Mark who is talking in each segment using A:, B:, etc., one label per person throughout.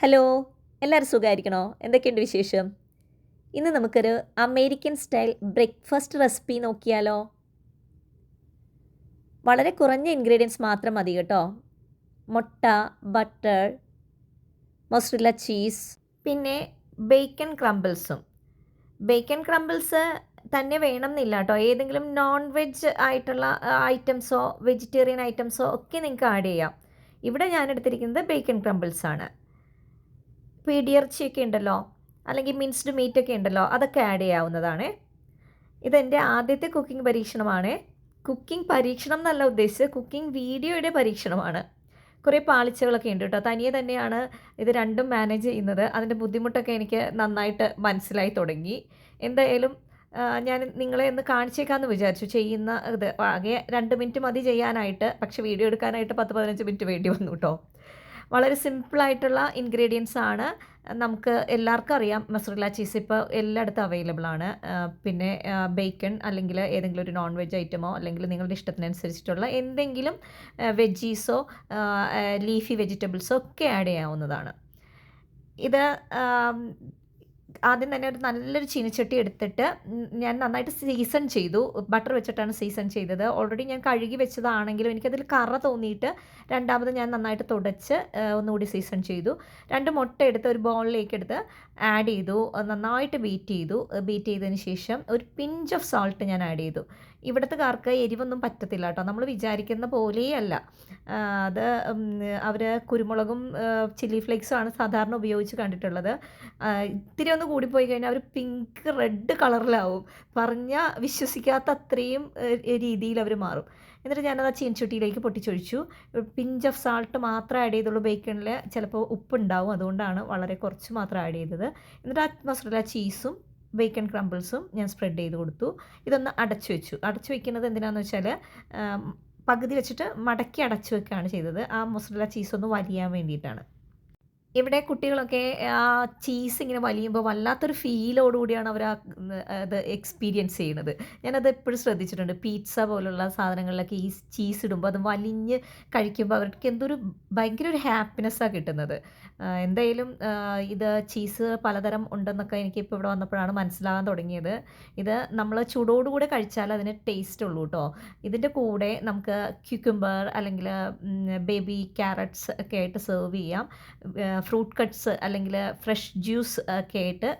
A: Hello എല്ലാവരും സുഖമായിരിക്കണോ? എന്തൊക്കെയുണ്ട് വിശേഷം? ഇന്ന് നമുക്കൊരു അമേരിക്കൻ സ്റ്റൈൽ ബ്രേക്ക്ഫാസ്റ്റ് റെസിപ്പി നോക്കിയാലോ? വളരെ കുറഞ്ഞ ഇൻഗ്രീഡിയൻസ് മാത്രം മതി കേട്ടോ. മുട്ട ബട്ടർ മൊസറില്ല ചീസ് പിന്നെ ബേക്കൺ ക്രംബിൾസും ബേക്കൺ ക്രംബിൾസ് തന്നെ വേണം എന്നില്ല കേട്ടോ. ഏതെങ്കിലും നോൺ വെജ് ആയിട്ടുള്ള ഐറ്റംസോ വെജിറ്റേറിയൻ ഐറ്റംസോ ഒക്കെ നിങ്ങൾക്ക് ആഡ് ചെയ്യാം. ഇവിടെ ഞാൻ എടുത്തിരിക്കുന്നത് ബേക്കൺ ക്രംബിൾസ് ആണ് പീടിയിറച്ചിയൊക്കെ ഉണ്ടല്ലോ അല്ലെങ്കിൽ മിൻസ്ഡ് മീറ്റ് ഒക്കെ ഉണ്ടല്ലോ അതൊക്കെ ആഡ് ചെയ്യാവുന്നതാണ്. ഇതെന്റെ ആദ്യത്തെ കുക്കിംഗ് പരീക്ഷണമാണ്. കുക്കിംഗ് പരീക്ഷണം എന്നല്ല ഉദ്ദേശിച്ചത് കുക്കിംഗ് വീഡിയോയുടെ പരീക്ഷണമാണ്. കുറേ പാളിച്ചകളൊക്കെ ഉണ്ട് കേട്ടോ. തനിയെ തന്നെയാണ് ഇത് രണ്ടും മാനേജ് ചെയ്യുന്നത്. അതിന്റെ ബുദ്ധിമുട്ടൊക്കെ എനിക്ക് നന്നായിട്ട് മനസ്സിലായി തുടങ്ങി. എന്തായാലും ഞാൻ നിങ്ങളെ ഒന്ന് കാണിച്ചേക്കാമെന്ന് വിചാരിച്ചു. ചെയ്യുന്ന ഇത് ആകെ രണ്ട് മിനിറ്റ് മതി ചെയ്യാനായിട്ട്. പക്ഷേ വീഡിയോ എടുക്കാനായിട്ട് പത്ത് പതിനഞ്ച് മിനിറ്റ് വേണ്ടി വന്നു കേട്ടോ. വളരെ സിമ്പിളായിട്ടുള്ള ഇൻഗ്രീഡിയൻസ് ആണ്. നമുക്ക് എല്ലാവർക്കും അറിയാം മസറുല്ല ചീസ് ഇപ്പോൾ എല്ലായിടത്തും അവൈലബിൾ ആണ്. പിന്നെ ബേക്കൺ അല്ലെങ്കിൽ ഏതെങ്കിലും ഒരു നോൺ വെജ് ഐറ്റമോ അല്ലെങ്കിൽ നിങ്ങളുടെ ഇഷ്ടത്തിനനുസരിച്ചിട്ടുള്ള എന്തെങ്കിലും വെജീസോ ലീഫി വെജിറ്റബിൾസോ ഒക്കെ ആഡ് ചെയ്യാവുന്നതാണ്. ഇത് ആദ്യം തന്നെ ഒരു നല്ലൊരു ചീനിച്ചട്ടി എടുത്തിട്ട് ഞാൻ നന്നായിട്ട് സീസൺ ചെയ്തു. ബട്ടർ വെച്ചിട്ടാണ് സീസൺ ചെയ്തത്. ഓൾറെഡി ഞാൻ കഴുകി വെച്ചതാണെങ്കിലും എനിക്കതിൽ കറ തോന്നിയിട്ട് രണ്ടാമത് ഞാൻ നന്നായിട്ട് തുടച്ച് ഒന്നുകൂടി സീസൺ ചെയ്തു. രണ്ട് മുട്ട എടുത്ത് ഒരു ബോളിലേക്ക് എടുത്ത് ആഡ് ചെയ്തു. നന്നായിട്ട് ബീറ്റ് ചെയ്തു. ബീറ്റ് ചെയ്തതിന് ശേഷം ഒരു പിഞ്ച് ഓഫ് സോൾട്ട് ഞാൻ ആഡ് ചെയ്തു. ഇവിടുത്തുകാർക്ക് എരിവൊന്നും പറ്റത്തില്ല കേട്ടോ നമ്മൾ വിചാരിക്കുന്ന പോലെയല്ല. അത് അവർ കുരുമുളകും ചില്ലി ഫ്ലേക്സും ആണ് സാധാരണ ഉപയോഗിച്ച് കണ്ടിട്ടുള്ളത്. ഇത്തിരി ഒന്ന് കൂടിപ്പോയി കഴിഞ്ഞാൽ അവർ പിങ്ക് റെഡ് കളറിലാവും പറഞ്ഞാൽ വിശ്വസിക്കാത്ത അത്രയും രീതിയിൽ അവർ മാറും. എന്നിട്ട് ഞാനത് ആ ചീൻചുട്ടിയിലേക്ക് പൊട്ടിച്ചൊഴിച്ചു. പിഞ്ച് ഓഫ് സാൾട്ട് മാത്രം ആഡ് ചെയ്തുള്ളൂ ബേക്കണിൽ ചിലപ്പോൾ ഉപ്പുണ്ടാവും അതുകൊണ്ടാണ് വളരെ കുറച്ച് മാത്രം ആഡ് ചെയ്തത്. എന്നിട്ട് ആ മസാല ചീസും ബേക്കൺ ക്രംബിൾസും ഞാൻ സ്പ്രെഡ് ചെയ്ത് കൊടുത്തു. ഇതൊന്ന് അടച്ചു വെച്ചു. അടച്ചു വെക്കുന്നത് എന്തിനാണെന്ന് വെച്ചാൽ പകുതി വെച്ചിട്ട് മടക്കി അടച്ചു വെക്കുകയാണ് ചെയ്തത്. ആ മൊസറല്ല ചീസ് ഒന്ന് വലിയാൻ വേണ്ടിയിട്ടാണ്. ഇവിടെ കുട്ടികളൊക്കെ ആ ചീസ് ഇങ്ങനെ വലിയുമ്പോൾ വല്ലാത്തൊരു ഫീലോടുകൂടിയാണ് അവർ ആ അത് എക്സ്പീരിയൻസ് ചെയ്യുന്നത്. ഞാനത് എപ്പോഴും ശ്രദ്ധിച്ചിട്ടുണ്ട്. പീറ്റ്സ പോലുള്ള സാധനങ്ങളിലൊക്കെ ഈ ചീസ് ഇടുമ്പോൾ അത് വലിഞ്ഞ് കഴിക്കുമ്പോൾ അവർക്ക് എന്തൊരു ഭയങ്കര ഒരു ഹാപ്പിനെസ്സാണ് കിട്ടുന്നത്. എന്തായാലും ഇത് ചീസ് പലതരം ഉണ്ടെന്നൊക്കെ എനിക്ക് ഇപ്പോൾ ഇവിടെ വന്നപ്പോഴാണ് മനസ്സിലാകാൻ തുടങ്ങിയത്. ഇത് നമ്മൾ ചൂടോടുകൂടെ കഴിച്ചാൽ അതിന് ടേസ്റ്റ് ഉള്ളൂ കേട്ടോ ഇതിന്റെ കൂടെ നമുക്ക് ക്യുക്കുംബർ അല്ലെങ്കിൽ ബേബി ക്യാരറ്റ്സ് ഒക്കെ ആയിട്ട് സെർവ് ചെയ്യാം. ഫ്രൂട്ട് കട്ട്സ് അല്ലെങ്കിൽ ഫ്രഷ് ജ്യൂസ് ഒക്കെ ആയിട്ട്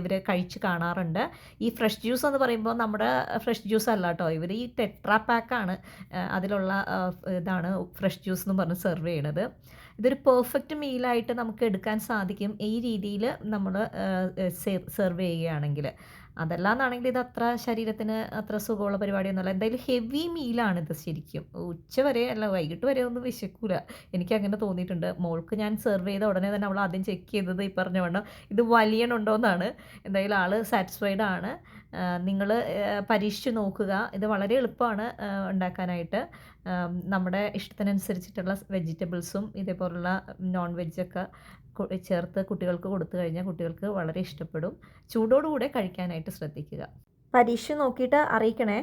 A: ഇവർ കഴിച്ച് കാണാറുണ്ട്. ഈ ഫ്രഷ് ജ്യൂസ് എന്ന് പറയുമ്പോൾ നമ്മുടെ ഫ്രഷ് ജ്യൂസ് അല്ല കേട്ടോ. ഇവർ ഈ ടെട്രാ പാക്കാണ് അതിലുള്ള ഇതാണ് ഫ്രഷ് ജ്യൂസ് എന്ന് പറഞ്ഞ് സെർവ് ചെയ്യണത്. ഇതൊരു പെർഫെക്റ്റ് മീലായിട്ട് നമുക്ക് എടുക്കാൻ സാധിക്കും ഈ രീതിയിൽ നമ്മൾ സെർവ് ചെയ്യുകയാണെങ്കിൽ അതല്ലാന്നാണെങ്കിൽ ഇത് അത്ര ശരീരത്തിന് അത്ര സുഖമുള്ള പരിപാടിയൊന്നുമല്ല. എന്തായാലും ഹെവി മീലാണ് ഇത് ശരിക്കും. ഉച്ച വരെ അല്ല വൈകിട്ട് വരെ ഒന്നും വിശക്കൂല. എനിക്ക് അങ്ങനെ തോന്നിയിട്ടുണ്ട്. മോൾക്ക് ഞാൻ സെർവ് ചെയ്ത ഉടനെ തന്നെ അവൾ ആദ്യം ചെക്ക് ചെയ്തത് ഈ പറഞ്ഞ വണ്ണം. ഇത് വലിയണുണ്ടോ എന്നാണ് എന്തായാലും ആൾ സാറ്റിസ്ഫൈഡ് ആണ്. നിങ്ങൾ പരീക്ഷിച്ച് നോക്കുക. ഇത് വളരെ എളുപ്പമാണ് ഉണ്ടാക്കാനായിട്ട്. നമ്മുടെ ഇഷ്ടത്തിനനുസരിച്ചിട്ടുള്ള വെജിറ്റബിൾസും ഇതേപോലുള്ള നോൺ വെജൊക്കെ ചേർത്ത് കുട്ടികൾക്ക് കൊടുത്തു കഴിഞ്ഞാൽ കുട്ടികൾക്ക് വളരെ ഇഷ്ടപ്പെടും. ചൂടോടുകൂടെ കഴിക്കാനായിട്ട് ശ്രദ്ധിക്കുക. പരീക്ഷ നോക്കിയിട്ട് അറിയിക്കണേ.